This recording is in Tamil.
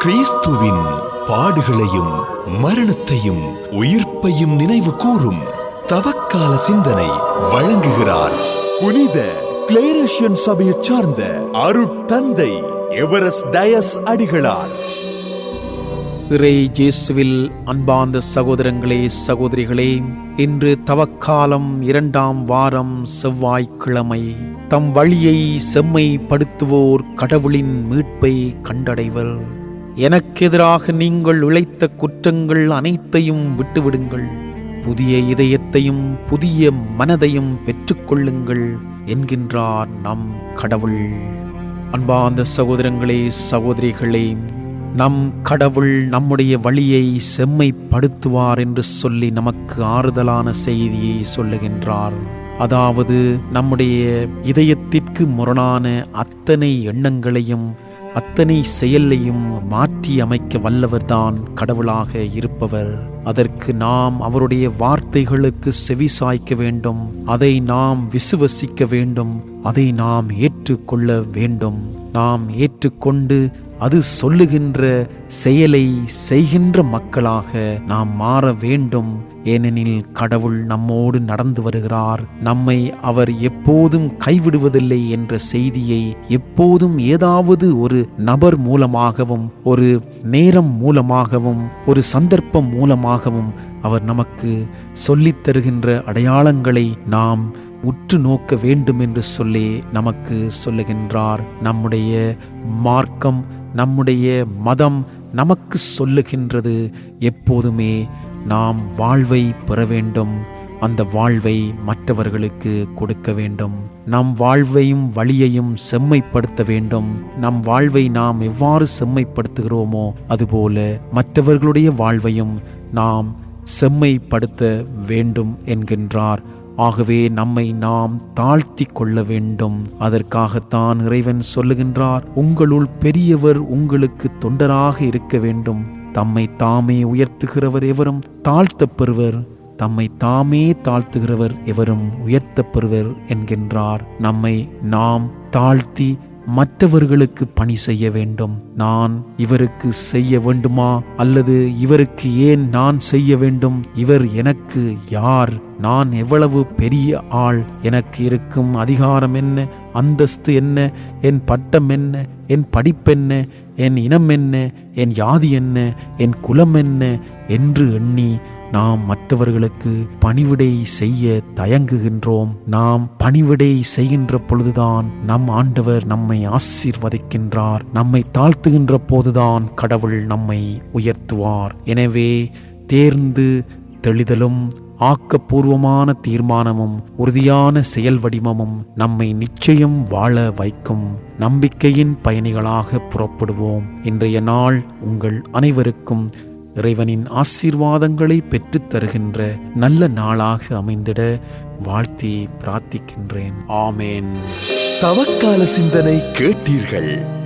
கிறிஸ்துவின் பாடுகளையும் மரணத்தையும் உயிர்ப்பையும் நினைவு கூறும் தவக்கால சிந்தனை வழங்குகிறார். புனித கிளேரேஷியன் சபையைச் சார்ந்த அருட்தந்தை எவரஸ்ட் டயஸ் அடிகளார். இறை ஜேசுவில் அன்பார்ந்த சகோதரங்களே சகோதரிகளே இன்று தவக்காலம் இரண்டாம் வாரம் செவ்வாய்க்கிழமை. தம் வழியை செம்மைப்படுத்துவோர் கடவுளின் மீட்பை கண்டடைவர். எனக்கெதிராக நீங்கள் உழைத்த குற்றங்கள் அனைத்தையும் விட்டுவிடுங்கள். புதிய இதயத்தையும் புதிய மனதையும் பெற்றுக்கொள்ளுங்கள் என்கின்றார் நம் கடவுள். அன்பார்ந்த சகோதரங்களே சகோதரிகளே நம் கடவுள் நம்முடைய வழியை செம்மைப்படுத்துவார் என்று சொல்லி நமக்கு ஆறுதலான செய்தியை சொல்லுகின்றார். அதாவது நம்முடைய இதயத்திற்கு முரணான அத்தனை எண்ணங்களையும் அத்தனை செயலையும் மாற்றி அமைக்க வல்லவர்தான் கடவுளாக இருப்பவர். அதற்கு நாம் அவருடைய வார்த்தைகளுக்கு செவி சாய்க்க வேண்டும். அதை நாம் விசுவசிக்க வேண்டும். அதை நாம் ஏற்றுக்கொள்ள வேண்டும். நாம் ஏற்றுக்கொண்டு அது சொல்லுகின்ற செயலை செய்கின்ற மக்களாக நாம் மாற வேண்டும். ஏனெனில் கடவுள் நம்மோடு நடந்து வருகிறார். நம்மை அவர் எப்போதும் கைவிடுவதில்லை என்ற செய்தியை எப்போதும் ஏதாவது ஒரு நபர் மூலமாகவும் ஒரு நேரம் மூலமாகவும் ஒரு சந்தர்ப்பம் மூலமாகவும் அவர் நமக்கு சொல்லித் தருகின்ற அடையாளங்களை நாம் உற்று நோக்க வேண்டும் என்று சொல்லி நமக்கு சொல்லுகின்றார். நம்முடைய மார்க்கம் நம்முடைய மதம் நமக்கு சொல்லுகின்றது. எப்போதுமே நாம் வாழ்வை பெற வேண்டும். அந்த வாழ்வை மற்றவர்களுக்கு கொடுக்க வேண்டும். நம் வாழ்வையும் வழியையும் செம்மைப்படுத்த வேண்டும். நம் வாழ்வை நாம் எவ்வாறு செம்மைப்படுத்துகிறோமோ அதுபோல மற்றவர்களுடைய வாழ்வையும் நாம் செம்மைப்படுத்த வேண்டும் என்கின்றார் ஆகவே நம்மை நாம் தாழ்த்தி கொள்ள வேண்டும். அதற்காகத்தான் இறைவன் சொல்லுகின்றார் உங்களுள் பெரியவர் உங்களுக்கு தொண்டராக இருக்க வேண்டும். தம்மை தாமே உயர்த்துகிறவர் எவரும் தாழ்த்தப்பெறுவர். தம்மை தாமே தாழ்த்துகிறவர் எவரும் உயர்த்தப்பெறுவர் என்கின்றார். நம்மை நாம் தாழ்த்தி மற்றவர்களுக்கு பணி செய்ய வேண்டும். நான் இவருக்கு செய்ய வேண்டுமா? அல்லது இவருக்கு ஏன் நான் செய்ய வேண்டும்? இவர் எனக்கு யார்? நான் எவ்வளவு பெரிய ஆள்? எனக்கு இருக்கும் அதிகாரம் என்ன? அந்தஸ்து என்ன? என் பட்டம் என்ன? என் படிப்பென்ன என் இனம் என்ன? என் யாதி என்ன? என் குலம் என்ன? என்று எண்ணி நாம் மற்றவர்களுக்கு பணிவிடை செய்ய தயங்குகின்றோம். நாம் பணிவிடை செய்கின்ற பொழுதுதான் நம் ஆண்டவர் நம்மை ஆசீர்வதிக்கின்றார். நம்மை தாழ்த்துகின்ற போதுதான் கடவுள் நம்மை உயர்த்துவார். எனவே தேர்ந்து தெளிதலும் ஆக்கப்பூர்வமான தீர்மானமும் உறுதியான செயல் வடிவமும் நம்மை நிச்சயம் வாழ வைக்கும் நம்பிக்கையின் பயணிகளாக புறப்படுவோம். இன்றைய நாள் உங்கள் அனைவருக்கும் இறைவனின் ஆசீர்வாதங்களை பெற்றுத் தருகின்ற நல்ல நாளாக அமைந்திட வாழ்த்தி பிரார்த்திக்கின்றேன். ஆமேன். தவக்கால சிந்தனை கேட்டீர்கள்.